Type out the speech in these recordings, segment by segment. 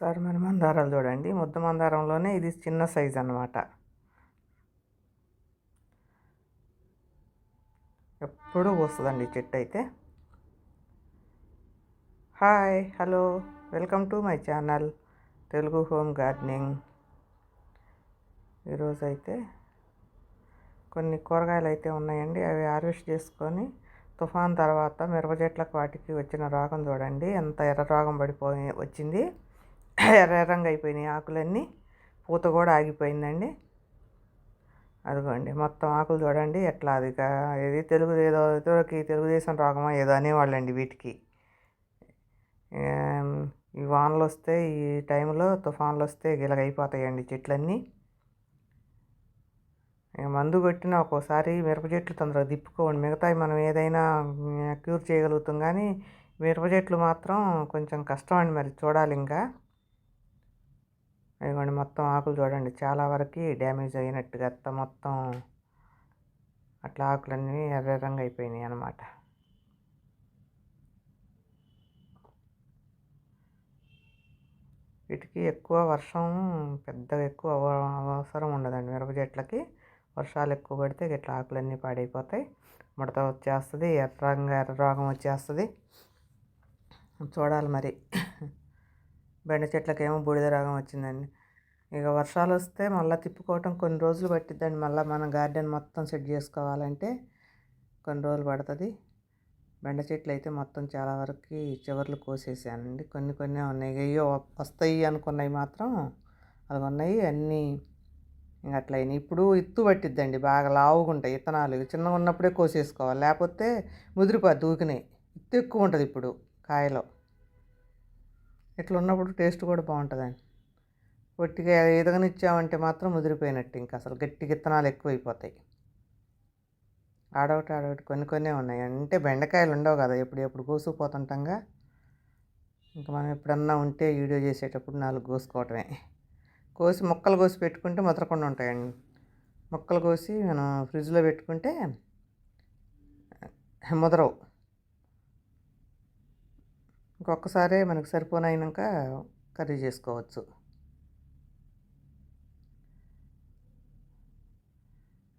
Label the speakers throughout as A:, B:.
A: ఒకసారి మరి మందారాలు చూడండి. ముద్ద మందారంలోనే ఇది చిన్న సైజ్ అన్నమాట. ఎప్పుడూ వస్తుందండి చెట్టు అయితే. Hi hello welcome to my channel Telugu home gardening. ఈరోజు అయితే కొన్ని కూరగాయలు అయితే ఉన్నాయండి. అవి హార్వెస్ట్ చేసుకొని తుఫాన్ తర్వాత మిరప చెట్లకు వాటికి వచ్చిన రోగం చూడండి. ఎంత ఎర్ర రోగం పడిపోయి వచ్చింది. ఎర్రంగా అయిపోయినాయి ఆకులన్నీ. పూత కూడా ఆగిపోయిందండి. అదిగోండి మొత్తం ఆకులు చూడండి ఎట్లా అది ఇది తెలుగు ఏదో ఇదివరకు తెలుగుదేశం రోగమా ఏదో అనేవాళ్ళండి వీటికి. ఈ వానలు వస్తే ఈ టైంలో తుఫాన్లు వస్తే ఇలాగ అయిపోతాయండి చెట్లన్నీ. మందు కొట్టిన ఒక్కోసారి మిరప చెట్లు తొందరగా తిప్పుకోండి. మిగతావి మనం ఏదైనా క్యూర్ చేయగలుగుతాం కానీ మిరప చెట్లు మాత్రం కొంచెం కష్టం అండి మరి చూడాలి ఇంకా. అదిగోండి మొత్తం ఆకులు చూడండి. చాలా వరకు డ్యామేజ్ అయినట్టుగా అంతా మొత్తం అట్లా ఆకులన్నీ ఎర్ర రంగు అయిపోయినాయి అన్నమాట. వీటికి ఎక్కువ వర్షం పెద్దగా ఎక్కువ అవ- అవసరం ఉండదండి. మిరప చెట్లకి వర్షాలు ఎక్కువ పడితే ఇట్లా ఆకులన్నీ పాడైపోతాయి. ముడత వచ్చేస్తుంది ఎర్రంగా ఎర్ర రోగం వచ్చేస్తుంది. చూడాలి మరి. బెండ చెట్లకేమో బూడిద రోగం వచ్చిందండి. ఇక వర్షాలు వస్తే మళ్ళీ తిప్పుకోవటం కొన్ని రోజులు పట్టిద్దండి. మళ్ళీ మనం గార్డెన్ మొత్తం సెట్ చేసుకోవాలంటే కొన్ని రోజులు పడుతుంది. బెండ చెట్లు అయితే మొత్తం చాలా వరకు చివర్లు కోసేసానండి. కొన్ని కొన్ని ఉన్నాయి. అయ్యో వస్తాయి అనుకున్నవి మాత్రం అవి ఉన్నాయి అన్నీ ఇంక అట్లయినాయి. ఇప్పుడు ఇత్తు పట్టిద్దండి. బాగా లావుగా ఉంటాయి ఇత్తనాలు. చిన్నగా ఉన్నప్పుడే కోసేసుకోవాలి. లేకపోతే ముదిరిపోద్ది దూకినాయి ఇత్తు ఎక్కువ ఉంటుంది ఇప్పుడు కాయలో. ఇట్లా ఉన్నప్పుడు టేస్ట్ కూడా బాగుంటుందండి. పొట్టిగా ఎదగనిచ్చామంటే మాత్రం ముదిరిపోయినట్టు ఇంకా అసలు గట్టి విత్తనాలు ఎక్కువైపోతాయి. ఆడవటి ఆడవటి కొన్ని కొన్ని ఉన్నాయి. అంటే బెండకాయలు ఉండవు కదా ఎప్పుడు ఎప్పుడు కోసుకుపోతుంటాంగా. ఇంకా మనం ఎప్పుడన్నా ఉంటే వీడియో చేసేటప్పుడు నాలుగు కోసుకోవటమే. కోసి ముక్కలు కోసి పెట్టుకుంటే ముదరకుండా ఉంటాయండి. ముక్కలు కోసి మనం ఫ్రిడ్జ్లో పెట్టుకుంటే ముదరవు. ఇంకొకసారే మనకు సరిపోనైనాక కర్రీ చేసుకోవచ్చు.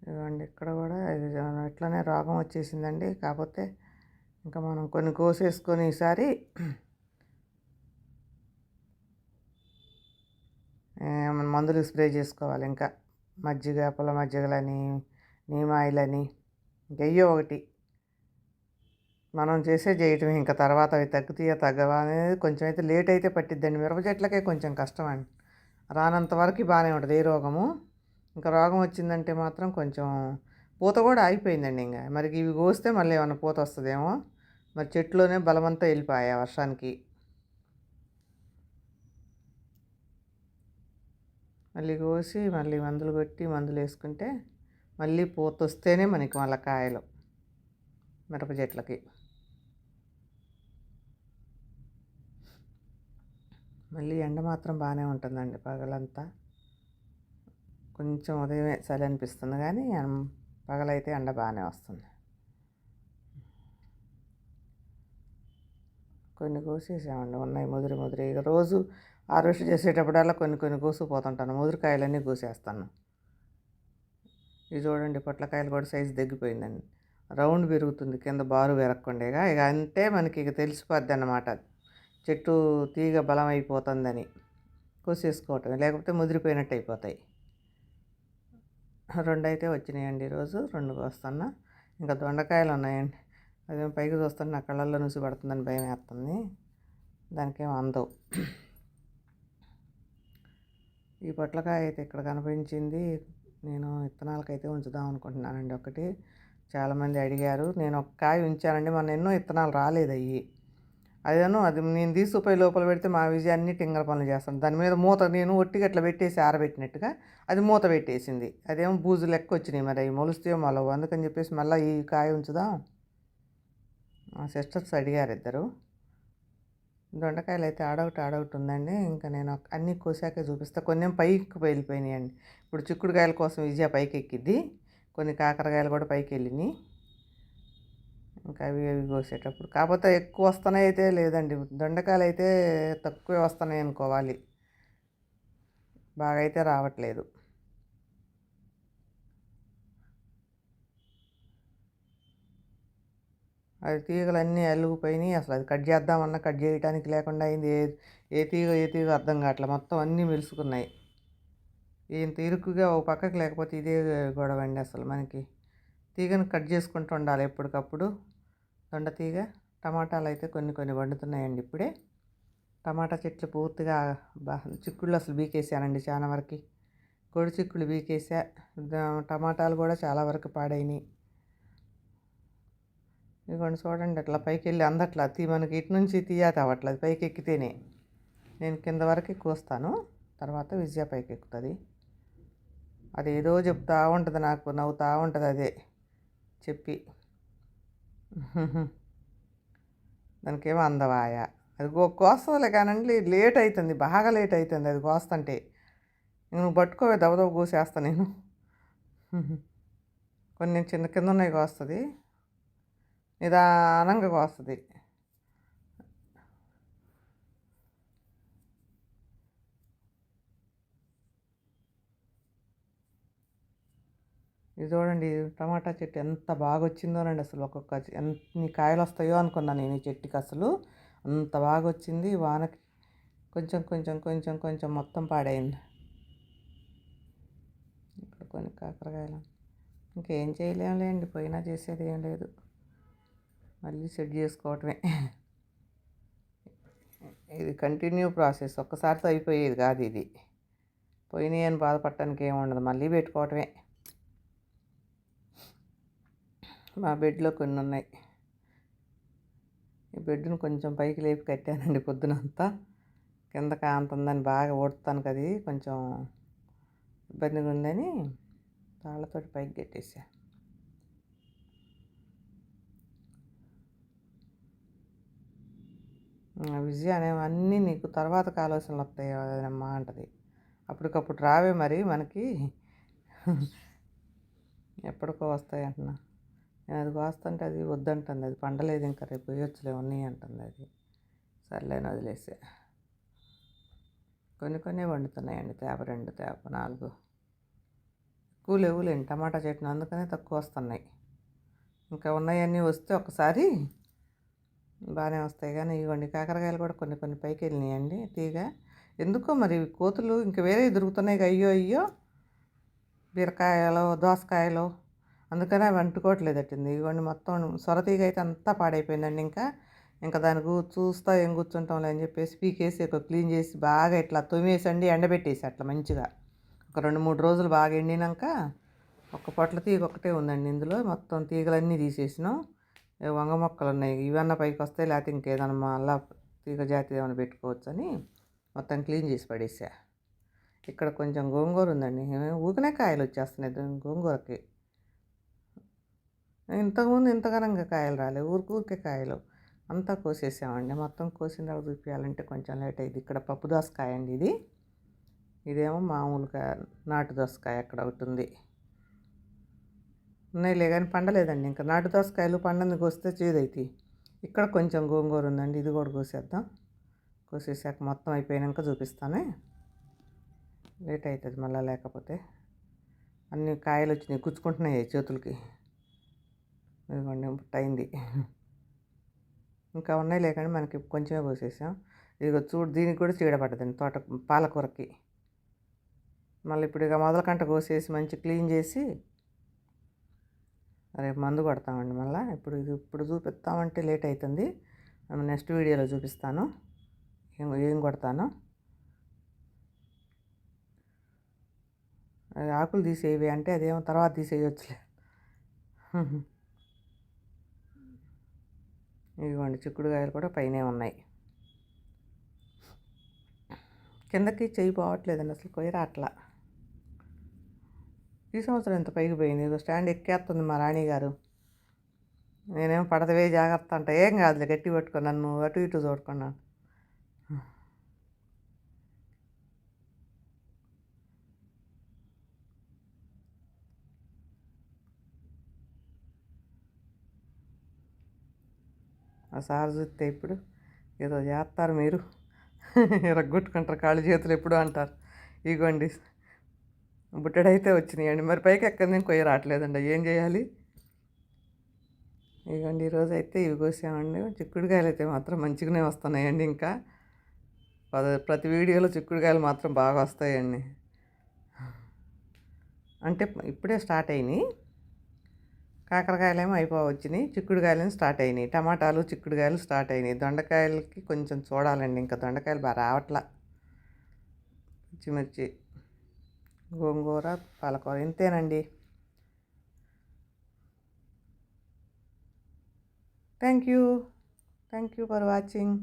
A: ఇదిగోండి ఇక్కడ కూడా ఇది ఇట్లానే రోగం వచ్చేసిందండి. కాకపోతే ఇంకా మనం కొన్ని కోసేసుకొని ఈసారి మందులు స్ప్రే చేసుకోవాలి. ఇంకా మజ్జిగ పొల మజ్జిగలని నీమాయిలని ఇంకయ్యో ఒకటి. మనం చేసే చేయటమే. ఇంకా తర్వాత అవి తగ్గుతాయా తగ్గవా అనేది కొంచెం అయితే లేట్ అయితే పట్టిద్దండి. మిరప చెట్లకే కొంచెం కష్టం అండి. రానంత వరకు బాగానే ఉంటుంది. ఏ రోగము? ఇంకా రోగం వచ్చిందంటే మాత్రం కొంచెం పూత కూడా ఆగిపోయిందండి ఇంకా. మరి ఇవి కోస్తే మళ్ళీ ఏమైనా పూత వస్తుందేమో? మరి చెట్లోనే బలమంతా వెళ్ళిపోయా వర్షానికి. మళ్ళీ కోసి మళ్ళీ మందులు కొట్టి మందులు వేసుకుంటే మళ్ళీ పూత వస్తేనే మనకి మళ్ళీ కాయలు. మిరప చెట్లకి. మళ్ళీ ఎండ మాత్రం బాగానే ఉంటుందండి పగలంతా. కొంచెం ఉదయమే చలి అనిపిస్తుంది కానీ పగలైతే ఎండ బాగానే వస్తుంది. కొన్ని కోసేసామండి ఉన్నాయి ముదిరి ముదిరి. ఇక రోజు హార్వెస్ట్ చేసేటప్పుడల్లా కొన్ని కొన్ని కోసుకుపోతుంటాను. ముదిరికాయలన్నీ కోసేస్తాను. ఇది చూడండి పొట్లకాయలు కూడా సైజు తగ్గిపోయిందండి. రౌండ్ పెరుగుతుంది కింద బారు పెరగకుండేగా ఇక అంటే మనకి ఇక తెలిసిపోద్ది అన్నమాట. చెట్టు తీగ బలం అయిపోతుందని కోసేసుకోవటం లేకపోతే ముదిరిపోయినట్టు అయిపోతాయి. రెండు అయితే వచ్చినాయండి ఈరోజు రెండు కోస్తున్నా. ఇంకా దొండకాయలు ఉన్నాయండి. అదే పైకి చూస్తుంటే నా కళ్ళల్లో నుంచి పడుతుందని భయం వేస్తుంది. దానికేం అందవు. ఈ పొట్లకాయ అయితే ఇక్కడ కనిపించింది. నేను విత్తనాలకైతే ఉంచుదాం అనుకుంటున్నానండి. ఒకటి చాలామంది అడిగారు. నేను ఒక కాయ ఉంచానండి. మన ఎన్నో విత్తనాలు రాలేదు అయ్యి. అదేను అది నేను తీసుకుపోయి లోపల పెడితే మా విజయ అన్ని టింగర పనులు చేస్తాను దాని మీద మూత నేను ఒట్టిగా అట్లా పెట్టేసి ఆరబెట్టినట్టుగా అది మూత పెట్టేసింది. అదేమో బూజు లెక్క వచ్చినాయి మరి అవి మొలుస్తాయో మొలవు అందుకని చెప్పేసి మళ్ళీ ఈ కాయ ఉంచుదాం. మా సిస్టర్స్ అడిగారు ఇద్దరు. దొండకాయలు అయితే ఆడొకటి ఆడొకటి ఉందండి. ఇంకా నేను అన్నీ కోసాకే చూపిస్తా. కొన్ని పైకి వెళ్ళిపోయినాయండి. ఇప్పుడు చిక్కుడుకాయల కోసం విజయ పైకి ఎక్కిద్ది కొన్ని కాకరకాయలు కూడా పైకి వెళ్ళినాయి ఇంకా అవి అవి కోసేటప్పుడు. కాకపోతే ఎక్కువ వస్తున్నాయి అయితే లేదండి. దొండకాయలు అయితే తక్కువే వస్తున్నాయి అనుకోవాలి. బాగా అయితే రావట్లేదు. అది తీగలన్నీ అలుగుపోయినాయి. అసలు అది కట్ చేద్దామన్నా కట్ చేయడానికి లేకుండా అయింది. ఏ ఏ తీగ ఏ తీగ అర్థం కావట్లే. మొత్తం అన్నీ మెలుసుకున్నాయి. ఇంత ఇరుకుగా ఒక పక్కకి లేకపోతే ఇదే గొడవ అండి అసలు మనకి. తీగను కట్ చేసుకుంటూ ఉండాలి ఎప్పటికప్పుడు. దొండ తీగ టమాటాలు అయితే కొన్ని కొన్ని వండుతున్నాయండి ఇప్పుడే. టమాటా చెట్లు పూర్తిగా బా చిక్కుళ్ళు అసలు బీకేసానండి చాలా వరకు. కొడి చిక్కులు బీకేసా టమాటాలు కూడా చాలా వరకు పాడైనాయి. ఇదిగోండి చూడండి అట్లా పైకి వెళ్ళి అందట్లా తీ మనకి ఇటు నుంచి తీయాత అవ్వట్లేదు పైకి ఎక్కితేనే నేను కింద వరకు కోస్తాను తర్వాత విజయ పైకి ఎక్కుతుంది అది ఏదో చెప్తా ఉంటుంది నాకు నవ్వుతూ ఉంటుంది అదే చెప్పి. దానికేమో అందవాయ. అది కో కోస్తాలే కానండి లేట్ అవుతుంది బాగా లేట్ అవుతుంది అది కోస్తుంటే. నువ్వు పట్టుకోవే దవదవ కూసేస్తా నేను. కొన్ని చిన్న కింద ఉన్నాయి కోస్తుంది. నిదానంగా కోస్తుంది. ఇది చూడండి టమాటా చెట్టు ఎంత బాగా వచ్చిందోనండి అసలు. ఒక్కొక్క ఎన్ని కాయలు వస్తాయో అనుకున్నాను నేను ఈ చెట్టుకి అసలు. అంత బాగా వచ్చింది వానకి కొంచెం కొంచెం కొంచెం కొంచెం మొత్తం పాడైంది. ఇక్కడ కొన్ని కాకరకాయలు. ఇంకేం చేయలేములేండి పోయినా చేసేది ఏం లేదు. మళ్ళీ సెట్ చేసుకోవటమే. ఇది కంటిన్యూ ప్రాసెస్. ఒక్కసారితో అయిపోయేది కాదు ఇది. పోయినాయి అని బాధపడటానికి ఏమి ఉండదు. మళ్ళీ పెట్టుకోవటమే. మా బెడ్లో కొన్ని ఉన్నాయి ఈ బెడ్ను కొంచెం పైకి లేపి కట్టానండి పొద్దునంతా కింద కాంతుందని బాగా ఓడుతాను కదా కొంచెం ఇబ్బందిగా ఉందని తాళ్ళతోటి పైకి కట్టేసా. విజయ అనేవన్నీ నీకు తర్వాత ఆలోచనలు వస్తాయి అమ్మా అంటది. అప్పటికప్పుడు రావే మరి మనకి. ఎప్పటికో వస్తాయి అంటున్నా. నేను అది కోస్తుంటే అది వద్దంటుంది. అది పండలేదు ఇంకా రేపు పోయొచ్చులే ఉన్నాయి అంటుంది అది. సర్లేని వదిలేసే. కొన్ని కొన్ని వండుతున్నాయండి తేప రెండు తేప నాలుగు. ఎక్కువ లేవులేండి టమాటా చట్నీ అందుకనే తక్కువ వస్తున్నాయి. ఇంకా ఉన్నాయన్నీ వస్తే ఒకసారి బాగానే వస్తాయి. కానీ ఇవ్వండి కాకరకాయలు కూడా కొన్ని కొన్ని పైకి వెళ్ళినాయండి తీగ. ఎందుకో మరి కోతులు ఇంకా వేరే దొరుకుతున్నాయి అయ్యో అయ్యో. బీరకాయలు దోసకాయలు. అందుకనే అవి అంటుకోవట్లేదట్టింది. ఇవ్వండి మొత్తం సొరతీగ అయితే అంతా పాడైపోయిందండి ఇంకా. ఇంకా దాని చూస్తా ఏం కూర్చుంటాంలే అని చెప్పేసి పీకేసి ఒక క్లీన్ చేసి బాగా ఇట్లా తుమ్మేసండి ఎండబెట్టేసి అట్లా మంచిగా. ఒక రెండు మూడు రోజులు బాగా ఎండినాక ఒక పొట్ల తీగ ఒకటే ఉందండి ఇందులో. మొత్తం తీగలన్నీ తీసేసినాం. వంగ మొక్కలు ఉన్నాయి. ఇవన్నీ పైకి వస్తాయి లేకపోతే ఇంకేదన్నా మళ్ళా తీగ జాతి ఏమైనా పెట్టుకోవచ్చు అని మొత్తం క్లీన్ చేసి పడేసా. ఇక్కడ కొంచెం గోంగూర ఉందండి. ఊకనే కాయలు వచ్చేస్తున్నాయి. గోంగూరకి. ఇంతకుముందు ఇంతగనంగా కాయలు రాలేదు. ఊరికూరికే కాయలు అంతా కోసేసామండి మొత్తం కోసిన తర్వాత చూపించాలంటే కొంచెం లేట్ అయింది ఇక్కడ పప్పు దోసకాయ అండి ఇది. ఇదేమో మామూలుగా నాటు దోసకాయ అక్కడ ఒకటి ఉంది. ఉన్నాయిలే కానీ పండలేదండి ఇంకా. నాటు దోసకాయలు పండని కోస్తే చేదైతే ఇక్కడ కొంచెం గోంగూర ఉందండి. ఇది కూడా కోసేద్దాం. కోసేసాక మొత్తం అయిపోయాక చూపిస్తానే. లేట్ అవుతుంది మళ్ళీ లేకపోతే. అన్ని కాయలు వచ్చినాయి. గుచ్చుకుంటున్నాయి చేతులకి. ఇదిగోండి అయింది ఇంకా ఉన్నాయి లేకండి మనకి కొంచెమే కోసేసాం ఇదిగో చూడు దీనికి కూడా చీడ పడ్డదండి తోట పాలకూరకి. మళ్ళీ ఇప్పుడు ఇక మొదల కంట కోసేసి మంచి క్లీన్ చేసి రేపు మందు కొడతామండి మళ్ళీ. ఇప్పుడు ఇది ఇప్పుడు చూపిస్తామంటే లేట్ అవుతుంది నెక్స్ట్ వీడియోలో చూపిస్తాను. ఏం ఏం కొడతాను? అది ఆకులు తీసేవి అంటే అదేమో తర్వాత తీసేయచ్చులే. ఇదిగోండి చిక్కుడుకాయలు కూడా పైనే ఉన్నాయి. కిందకి చెయ్యి పోవట్లేదండి అసలు కొయ్యరా అట్లా. ఈ సంవత్సరం ఎంత పైకి పోయింది ఇదో స్టాండ్ ఎక్కేస్తుంది మా రాణి గారు. నేనేం పడతవే జాగ్రత్త అంట ఏం కాదులే గట్టి పట్టుకున్నాను నువ్వు అటు ఇటు చూడుకున్నాను ఆ సార్ చూస్తే ఇప్పుడు ఏదో చేస్తారు మీరు. రగ్గొట్టుకుంటారు కాళ్ళు చేతులు ఎప్పుడు అంటారు. ఇగోండి. బుట్టడైతే వచ్చినాయండి. మరి పైకి ఎక్కడి నుంచి కొయ్య రావట్లేదండి. ఏం చేయాలి? ఇగోండి ఈరోజు అయితే ఇవి కోసామండి. చిక్కుడుకాయలు అయితే మాత్రం మంచిగానే వస్తున్నాయండి ఇంకా. ప్రతి వీడియోలో చిక్కుడుకాయలు మాత్రం బాగా వస్తాయండి. అంటే ఇప్పుడే స్టార్ట్ అయినాయి. కాకరకాయలేమో అయిపోవచ్చినాయి చిక్కుడుకాయలేమో స్టార్ట్ అయినాయి టమాటాలు చిక్కుడుకాయలు స్టార్ట్ అయినాయి. దొండకాయలకి కొంచెం చూడాలండి ఇంకా దొండకాయలు బాగా రావట్లా. పచ్చిమిర్చి గోంగూర పాలకూర ఇంతేనండి. Thank you thank you for watching